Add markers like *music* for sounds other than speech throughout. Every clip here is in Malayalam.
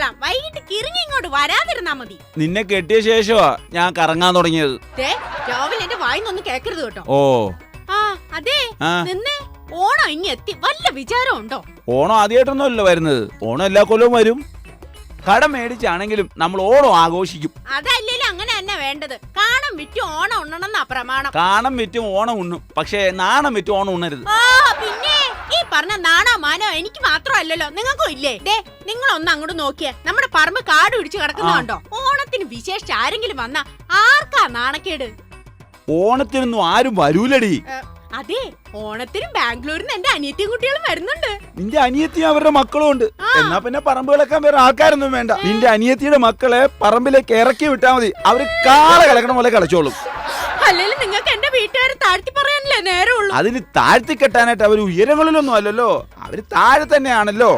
കൊള്ളാം. വൈകിട്ട് കിറങ്ങി ഇങ്ങോട്ട് വരാതിരുന്നാ മതി. നിന്നെ കെട്ടിയ ശേഷമാ ഞാൻ കറങ്ങാൻ തുടങ്ങിയത്. ദേ രാവിലെ എന്റെ വായിന്നൊന്നും കേക്കരുത് കേട്ടോ. ഓ. ആ അതെ ആ. നിന്നെ ഓണം ഇനി എത്തി. വല്ല വിചാരം ഉണ്ടോ? ഓണം ആദ്യമായിട്ടൊന്നുമല്ല വരുന്നത്. ഓണം എല്ലാ കൊല്ലവും വരും. കടം മേടിച്ചാണെങ്കിലും നമ്മൾ ഓണം ആഘോഷിക്കും. അതല്ലേലും അങ്ങനെ തന്നെ വേണ്ടത്. കാണം വിറ്റ് ഓണം ഉണ്ണണമെന്നാ പ്രമാണം. കാണം വിറ്റും ഓണം ഉണ്ണും. പക്ഷേ നാണം വിറ്റും ഓണം ഉണ്ണരുത്. ആ പറഞ്ഞ നാണോ മാനോ എനിക്ക് മാത്രമല്ലല്ലോ. നിങ്ങൾക്കും ഇല്ലേ? ദേ നിങ്ങൾ ഒന്ന് അങ്ങോട്ട് നോക്കിയേ. നമ്മുടെ പറമ്പ് കാട് പിടിച്ച് കിടക്കുന്നുണ്ടോ ഓണത്തിന് വിശേഷിച്ച് ആരെങ്കിലും വന്ന ആർക്കാ നാണക്കേട്? ഓണത്തിനൊന്നും ആരും വരൂലടി. അതെ ഓണത്തിനും ബാംഗ്ലൂരിൽ നിന്ന് എന്റെ അനിയത്തിയും കുട്ടികളും വരുന്നുണ്ട്. നിന്റെ അനിയത്തി അവരുടെ മക്കളും ഉണ്ട്. എന്നാ പിന്നെ പറമ്പുകളൊക്കെ കിളക്കാൻ വേറെ ആൾക്കാരൊന്നും വേണ്ട. നിന്റെ അനിയത്തിയുടെ മക്കളെ പറമ്പിലേക്ക് ഇറക്കി വിട്ടാൽ മതി. അവർ കാള കിളക്കണ പോലെ കളിച്ചോളും. അല്ലെങ്കിൽ നിങ്ങൾക്ക് എന്റെ വീട്ടുകാരെ താഴ്ത്തി പറയാനല്ലേ നേരമുള്ളൂ? അതിന് താഴ്ത്തി കെട്ടാനായിട്ട് അവർ ഉയരങ്ങളിലൊന്നും അല്ലല്ലോ. അവർ താഴെ തന്നെയാണല്ലോ.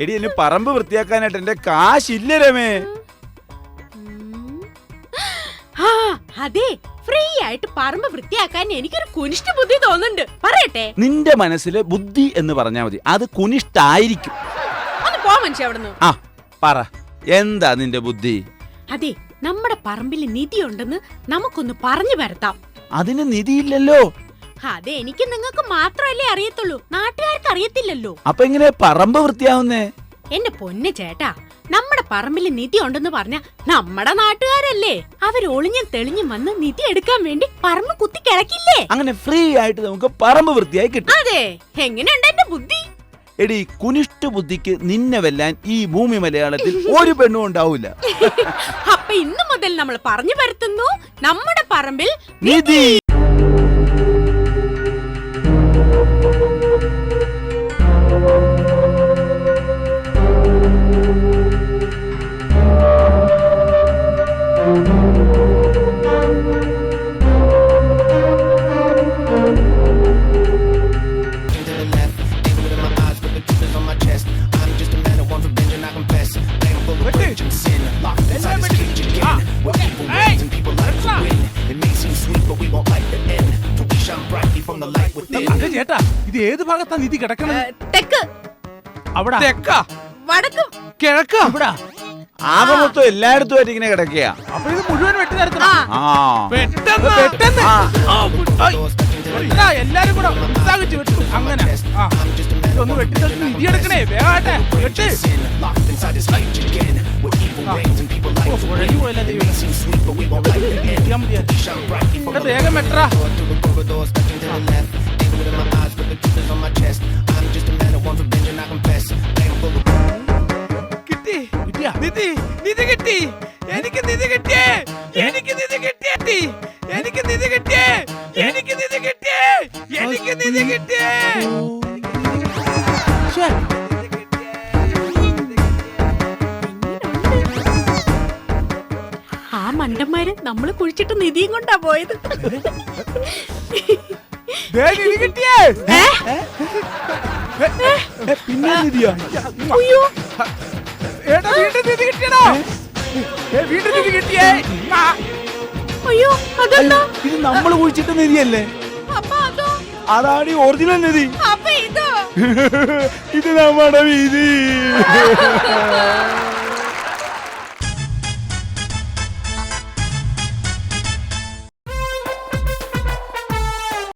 എടി എന്നെ പറമ്പ് വൃത്തിയാക്കാനായിട്ട് എന്റെ കാശില്ല രമേ? അതെ. ഫ്രീ ആയിട്ട് പറമ്പ് വൃത്തിയാക്കാൻ എനിക്കൊരു കുനിഷ്ട ബുദ്ധി തോന്നുന്നുണ്ട്. പറയട്ടെ. നിന്റെ മനസ്സിൽ ബുദ്ധി എന്ന് പറഞ്ഞാ മതി. അത് കുനിഷ്ടായിരിക്കും ഒന്ന് പോ മനുഷ്യ അവിടുന്ന്. ആ പറ. എന്താ നിന്റെ ബുദ്ധി? അതെ നമ്മുടെ പറമ്പിൽ നിധി ഉണ്ടെന്ന് നമുക്കൊന്ന് പറഞ്ഞു വരത്താം അതിന് നിധിയില്ലല്ലോ. അതെ എനിക്ക് നിങ്ങൾക്ക് മാത്രമല്ലേ അറിയത്തുള്ളൂ. നാട്ടുകാർക്ക് അറിയത്തില്ലല്ലോ. അപ്പൊ ഇങ്ങനെ പറമ്പ് വൃത്തിയാവുന്നേ? എന്റെ പൊന്ന് ചേട്ടാ നമ്മുടെ പറമ്പിൽ നിധി ഉണ്ടെന്ന് പറഞ്ഞ നമ്മുടെ നാട്ടുകാരല്ലേ? അവർ ഒളിഞ്ഞും തെളിഞ്ഞും വന്ന് നിധി എടുക്കാൻ വേണ്ടി പറമ്പ് കുത്തി കിടക്കില്ലേ? അങ്ങനെ ഫ്രീ ആയിട്ട് നമുക്ക് പറമ്പ് വൃത്തിയായി കിട്ടും. അതെ എങ്ങനെയുണ്ട് എന്റെ ബുദ്ധി? എടി കുനിഷ്ട ബുദ്ധിക്ക് നിന്നെ വെല്ലാൻ ഈ ഭൂമി മലയാളത്തിൽ ഒരു പെണ്ണും ഉണ്ടാവില്ല *laughs* അപ്പൊ ഇന്നു മുതൽ നമ്മൾ പറഞ്ഞു വരുത്തുന്നു നമ്മുടെ പറമ്പിൽ നിധി. Sin, locked inside this cage again. Where people wait and people like to win. It may seem sweet, but we won't like the end. Till we shine brightly from the light within. അതെ ചേട്ടാ ഇത് ഏത് ഭാഗത്താ നിധി കിടക്കണത്? തെക്ക്. അവിടെ. തെക്കാ? വടക്ക്. കിഴക്കാ? അവിടെ. ആകെ മൊത്തം എല്ലായിടത്തുമായിട്ട് ഇങ്ങനെ കിടക്കുക അപ്പൊ ഇത് മുഴുവൻ വെട്ടി ആ. ആ. പെട്ടെന്ന്. പെട്ടെന്ന്. എല്ലാരും കൂടെ ഉത്സാഹിച്ച് വെട്ടു. അങ്ങനെ. ആ. ഇതൊന്ന് വെട്ടിത്തെളിച്ച് നിധി എടുക്കണേ. വേഗാട്ടെ വെട്ട്. വേഗം വെട്ടറാ through the corridor, stepping to the left. Angle it in my eyes, but the truth is on my chest. I'm just a man who wants revenge and I confess. I am full of കിട്ടി കിട്ടിയാ നിധി നിധി കിട്ടി എനിക്ക് നിധി കിട്ടിയേ എനിക്ക് നിധി കിട്ടിയേ എനിക്ക് നിധി കിട്ടിയേ എനിക്ക് നിധി കിട്ടിയേ എനിക്ക് നിധി കിട്ടിയേ മണ്ടന്മാര് നമ്മൾ കുഴിച്ചിട്ട് നിധിയും കൊണ്ടാ പോയത്. പിന്നെ നിധിയാ? അയ്യോ. ഏട്ടാ വീണ്ടും നിധി കിട്ടിയടാ. വീണ്ടും നിധി കിട്ടിയേ. അയ്യോ അതെന്താ? ഇത് നമ്മൾ കുഴിച്ചിട്ട നിധിയല്ലേ? അതാണ് ഈ ഒറിജിനൽ നിധി. ഇത് നമ്മുടെ വീതി. *laughs*